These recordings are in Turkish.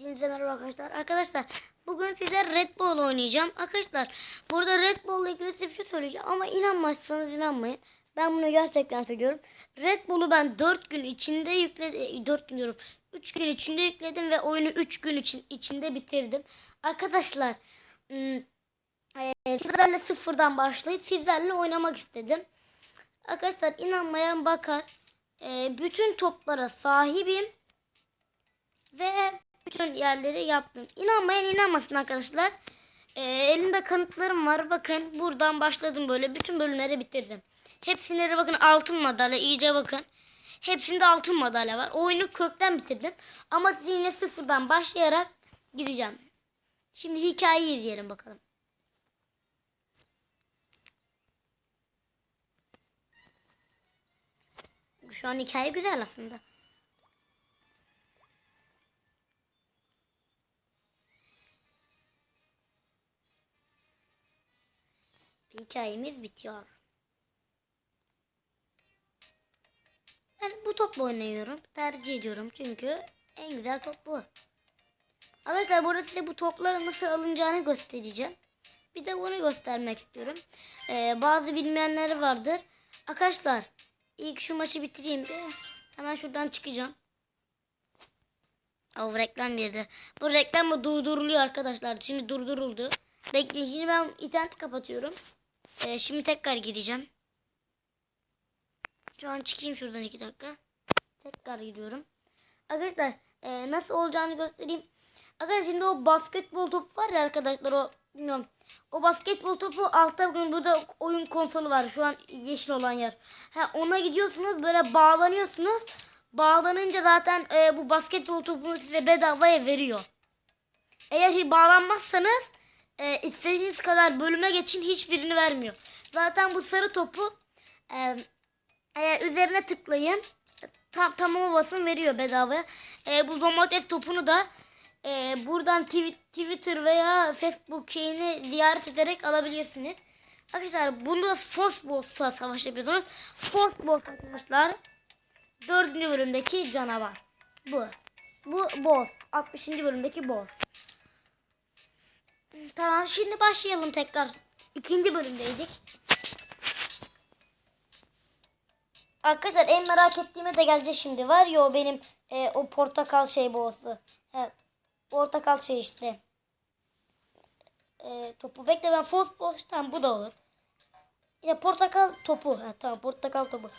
Hepinize merhaba arkadaşlar. Arkadaşlar bugün size Red Bull oynayacağım. Arkadaşlar burada Red Bull ile ilgili bir şey söyleyeceğim ama inanmazsanız inanmayın. Ben bunu gerçekten söylüyorum. Red Bull'u ben 4 gün içinde yükledim. 4 gün diyorum. 3 gün içinde yükledim ve oyunu 3 gün için, içinde bitirdim. Arkadaşlar ım, e, sizlerle sıfırdan başlayıp sizlerle oynamak istedim. Arkadaşlar inanmayan bakar. E, bütün toplara sahibim. Ve bütün yerleri yaptım. İnanmayan inanmasın arkadaşlar. Ee, elimde kanıtlarım var. Bakın buradan başladım böyle. Bütün bölümleri bitirdim. Hepsinde de bakın altın madalya. iyice bakın. Hepsinde altın madalya var. Oyunu kökten bitirdim. Ama yine sıfırdan başlayarak gideceğim. Şimdi hikayeyi izleyelim bakalım. Şu an hikaye güzel aslında. Hikayemiz bitiyor. Ben bu topla oynuyorum. Tercih ediyorum çünkü en güzel top bu. Arkadaşlar burada size bu topları nasıl alınacağını göstereceğim. Bir de bunu göstermek istiyorum. Ee, bazı bilmeyenler vardır. Arkadaşlar ilk şu maçı bitireyim de hemen şuradan çıkacağım. O reklam girdi. Bu reklam mı durduruluyor arkadaşlar. Şimdi durduruldu. Bekleyin şimdi ben interneti kapatıyorum. Ee, şimdi tekrar gireceğim. Şu an çıkayım şuradan iki dakika. Tekrar giriyorum. Arkadaşlar e, nasıl olacağını göstereyim. Arkadaşlar şimdi o basketbol topu var ya arkadaşlar o bilmiyorum. O basketbol topu altta bakın burada oyun konsolu var. Şu an yeşil olan yer. Ha, ona gidiyorsunuz böyle bağlanıyorsunuz. Bağlanınca zaten e, bu basketbol topunu size bedavaya veriyor. Eğer bağlanmazsanız e, istediğiniz kadar bölüme geçin hiçbirini vermiyor. Zaten bu sarı topu e, e, üzerine tıklayın. Tam tamama basın veriyor bedavaya. E, bu domates topunu da e, buradan tw- Twitter veya Facebook şeyini ziyaret ederek alabilirsiniz. Arkadaşlar bunda Fosbos'la savaş yapıyorsunuz. Fosbos arkadaşlar dördüncü bölümdeki canavar. Bu. Bu boss. 60. bölümdeki boss. Şimdi başlayalım tekrar. İkinci bölümdeydik. Arkadaşlar en merak ettiğime de gelecek şimdi. Var ya o benim e, o portakal şey boğazlı. He, portakal şey işte. E, topu bekle ben boss tamam bu da olur. Ya portakal topu. Ha, tamam portakal topu.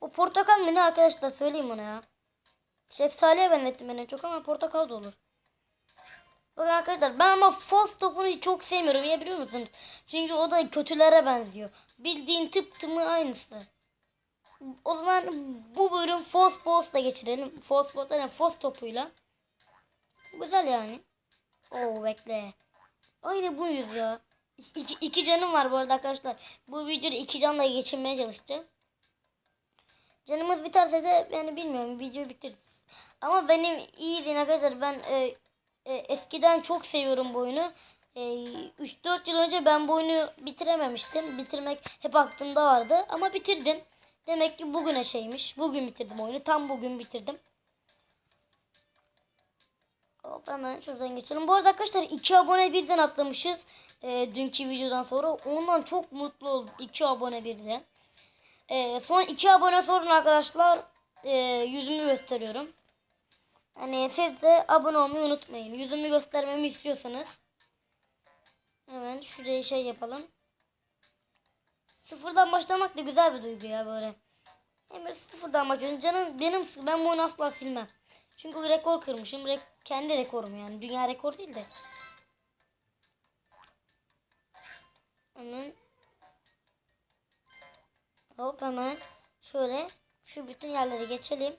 O portakal mı ne arkadaşlar söyleyeyim ona ya. Şeftaliye benzettim ben en çok ama portakal da olur. Bakın arkadaşlar ben ama false topunu çok sevmiyorum. Niye biliyor musunuz? Çünkü o da kötülere benziyor. Bildiğin tıp tımı aynısı. O zaman bu bölüm false boss'la geçirelim. False boss yani false topuyla. Güzel yani. Oo bekle. Aynı buyuz ya. İki, iki canım var bu arada arkadaşlar. Bu videoda iki canla geçirmeye çalışacağım. Canımız biterse de yani bilmiyorum videoyu bitiririz. Ama benim iyi değil arkadaşlar. Ben e, e, eskiden çok seviyorum bu oyunu. E, 3-4 yıl önce ben bu oyunu bitirememiştim. Bitirmek hep aklımda vardı. Ama bitirdim. Demek ki bugüne şeymiş. Bugün bitirdim oyunu. Tam bugün bitirdim. Hop hemen şuradan geçelim. Bu arada arkadaşlar 2 abone birden atlamışız. E, dünkü videodan sonra. Ondan çok mutlu oldum. 2 abone birden. E, son 2 abone sonra arkadaşlar e, yüzümü gösteriyorum. Hani siz de abone olmayı unutmayın. Yüzümü göstermemi istiyorsanız. Hemen şuraya şey yapalım. Sıfırdan başlamak da güzel bir duygu ya böyle. Hemen sıfırdan başlıyorum. Canım benim ben bu oyunu asla silmem. Çünkü rekor kırmışım. Re kendi rekorum yani. Dünya rekor değil de. Hemen. Hop hemen. Şöyle. Şu bütün yerleri geçelim.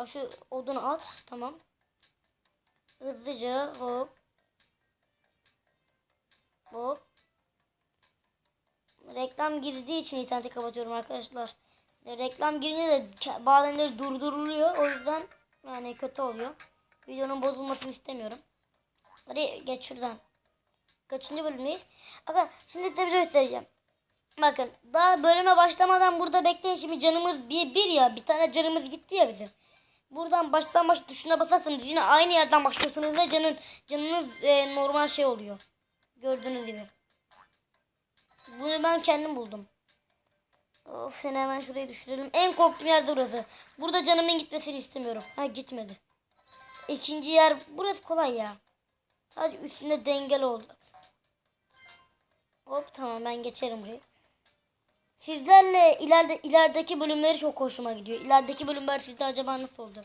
Aa, şu odunu at. Tamam. Hızlıca hop. Hop. Reklam girdiği için interneti kapatıyorum arkadaşlar. Reklam girince de bazenleri durduruluyor. O yüzden yani kötü oluyor. Videonun bozulmasını istemiyorum. Hadi geç şuradan. Kaçıncı bölümdeyiz? Bakın şimdi size bir şey göstereceğim. Bakın daha bölüme başlamadan burada bekleyin. Şimdi canımız bir, bir ya. Bir tane canımız gitti ya bizim. Buradan baştan baş tuşuna basarsanız yine aynı yerden başlıyorsunuz ve canın canınız e, normal şey oluyor. Gördüğünüz gibi. Bunu ben kendim buldum. Of seni hemen şuraya düşürelim. En korktuğum yer de burası. Burada canımın gitmesini istemiyorum. Ha gitmedi. İkinci yer burası kolay ya. Sadece üstünde dengeli olacak. Hop tamam ben geçerim burayı. Sizlerle ileride ilerideki bölümleri çok hoşuma gidiyor. İlerideki bölümler sizde acaba nasıl olacak?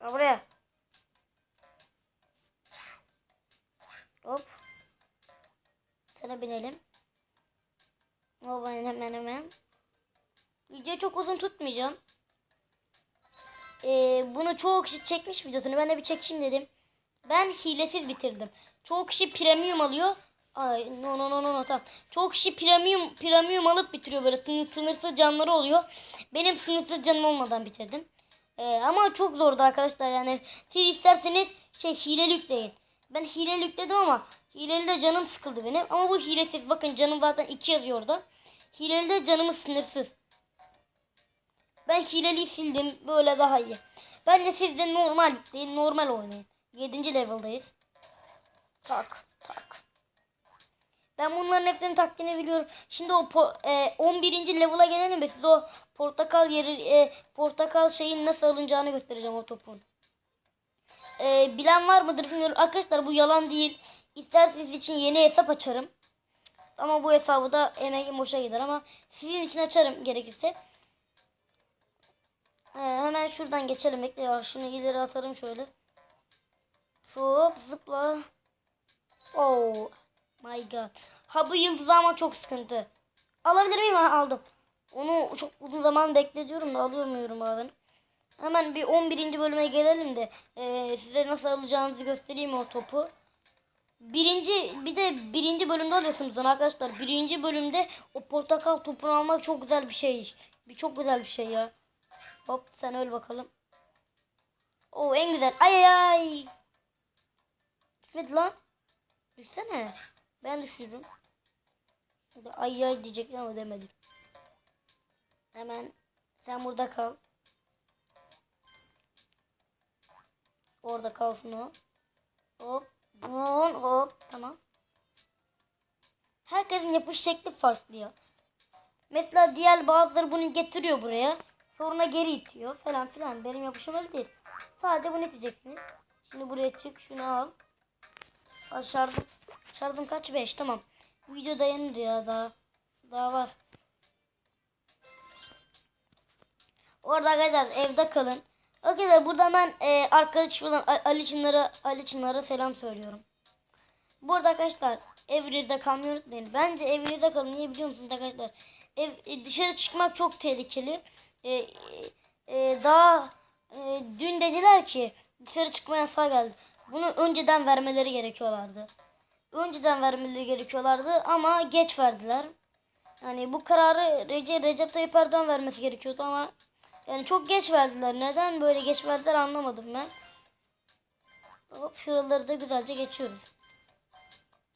Gel buraya. Hop. Sana binelim. Hop hemen hemen. Videoyu çok uzun tutmayacağım. Ee, bunu çoğu kişi çekmiş videosunu. Ben de bir çekeyim dedim. Ben hilesiz bitirdim. Çoğu kişi premium alıyor. Ay no no no no, tamam. Çoğu kişi premium premium alıp bitiriyor böyle sınır, sınırsız canları oluyor. Benim sınırsız canım olmadan bitirdim. Ee, ama çok zordu arkadaşlar yani. Siz isterseniz şey hileli yükleyin. Ben hileli yükledim ama hileli de canım sıkıldı benim. Ama bu hilesiz. Bakın canım zaten 2 yazıyor orada. Hileli de canımı sınırsız. Ben hileliyi sildim. Böyle daha iyi. Bence siz de normal yükleyin. Normal oynayın. 7. level'dayız. Tak tak. Ben bunların hepsinin taktiğini biliyorum. Şimdi o e, 11. level'a gelelim ve size o portakal yeri e, portakal şeyin nasıl alınacağını göstereceğim o topun. E, bilen var mıdır bilmiyorum. Arkadaşlar bu yalan değil. İsterseniz için yeni hesap açarım. Ama bu hesabı da emeğim boşa gider ama sizin için açarım gerekirse. E, hemen şuradan geçelim. Bekle ya. Şunu ileri atarım şöyle. Hop zıpla. Oh my god. Ha bu yıldız ama çok sıkıntı. Alabilir miyim? Aldım. Onu çok uzun zaman bekletiyorum da alamıyorum bazen. Hemen bir 11. bölüme gelelim de eee, size nasıl alacağınızı göstereyim o topu. Birinci bir de birinci bölümde alıyorsunuz arkadaşlar. Birinci bölümde o portakal topunu almak çok güzel bir şey. Bir çok güzel bir şey ya. Hop sen öl bakalım. O en güzel. Ay ay ay. Düşmedi lan. Düşsene. Ben düşürürüm. Ay ay diyecektim ama demedim. Hemen sen burada kal. Orada kalsın o. Hop. Bun, hop. Tamam. Herkesin yapış şekli farklı ya. Mesela diğer bazıları bunu getiriyor buraya. Sonra geri itiyor falan filan. Benim yapışım öyle değil. Sadece bunu iteceksiniz. Şimdi buraya çık. Şunu al. Al şarjım. Şarjım kaç? 5. Tamam. Video dayanır ya daha. Daha var. Orada arkadaşlar evde kalın. Arkadaşlar burada ben e, arkadaşım olan A- Ali Çınar'a Ali Çınar'a selam söylüyorum. Burada arkadaşlar evinizde kalmayı unutmayın. Bence evinizde kalın. Niye biliyor musunuz arkadaşlar? Ev, e, dışarı çıkmak çok tehlikeli. E, e, e, daha e, dün dediler ki dışarı çıkma yasağı geldi. Bunu önceden vermeleri gerekiyorlardı. Önceden vermeleri gerekiyorlardı ama geç verdiler. Yani bu kararı Recep, Recep Tayyip Erdoğan vermesi gerekiyordu ama yani çok geç verdiler. Neden böyle geç verdiler anlamadım ben. Hop şuraları da güzelce geçiyoruz.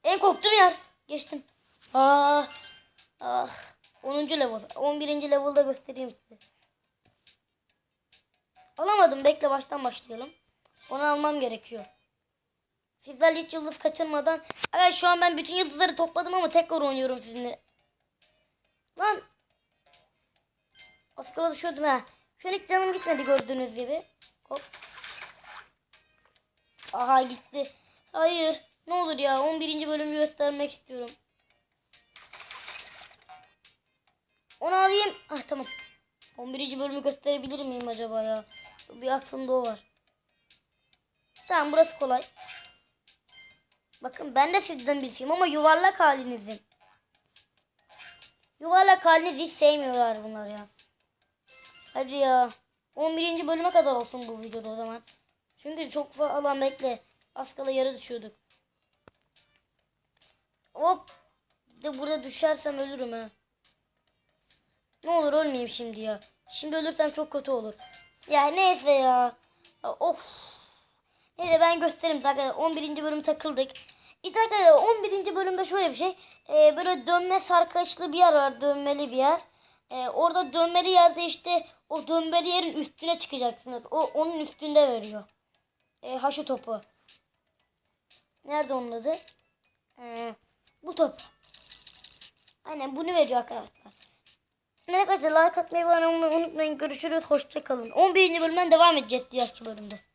En korktuğum yer. Geçtim. Ah. Ah. 10. level. 11. level'da göstereyim size. Alamadım. Bekle baştan başlayalım. Onu almam gerekiyor. Sizler hiç yıldız kaçırmadan. Evet şu an ben bütün yıldızları topladım ama tekrar oynuyorum sizinle. Lan. Az kala düşüyordum ha. Şu hiç canım gitmedi gördüğünüz gibi. Hop. Aha gitti. Hayır. Ne olur ya 11. bölümü göstermek istiyorum. Onu alayım. Ah tamam. 11. bölümü gösterebilir miyim acaba ya? Bir aklımda o var. Tamam burası kolay. Bakın ben de sizden bilseyim ama yuvarlak halinizin. Yuvarlak halinizi hiç sevmiyorlar bunlar ya. Hadi ya. 11. bölüme kadar olsun bu videoda o zaman. Çünkü çok falan bekle. Az kala yarı düşüyorduk. Hop. Bir De burada düşersem ölürüm ha. Ne olur ölmeyeyim şimdi ya. Şimdi ölürsem çok kötü olur. Ya neyse. Ya, Of. Neyse ben göstereyim zaten 11. bölüm takıldık. İşte arkadaşlar 11. bölümde şöyle bir şey. Ee, böyle dönme sarkaçlı bir yer var. Dönmeli bir yer. Ee, orada dönmeli yerde işte o dönmeli yerin üstüne çıkacaksınız. O onun üstünde veriyor. Ee, ha şu topu. Nerede onun adı? Ee, bu top. Aynen bunu veriyor arkadaşlar. Arkadaşlar like atmayı ve unutmayın. Görüşürüz. Hoşçakalın. 11. bölümden devam edeceğiz diğer bölümde.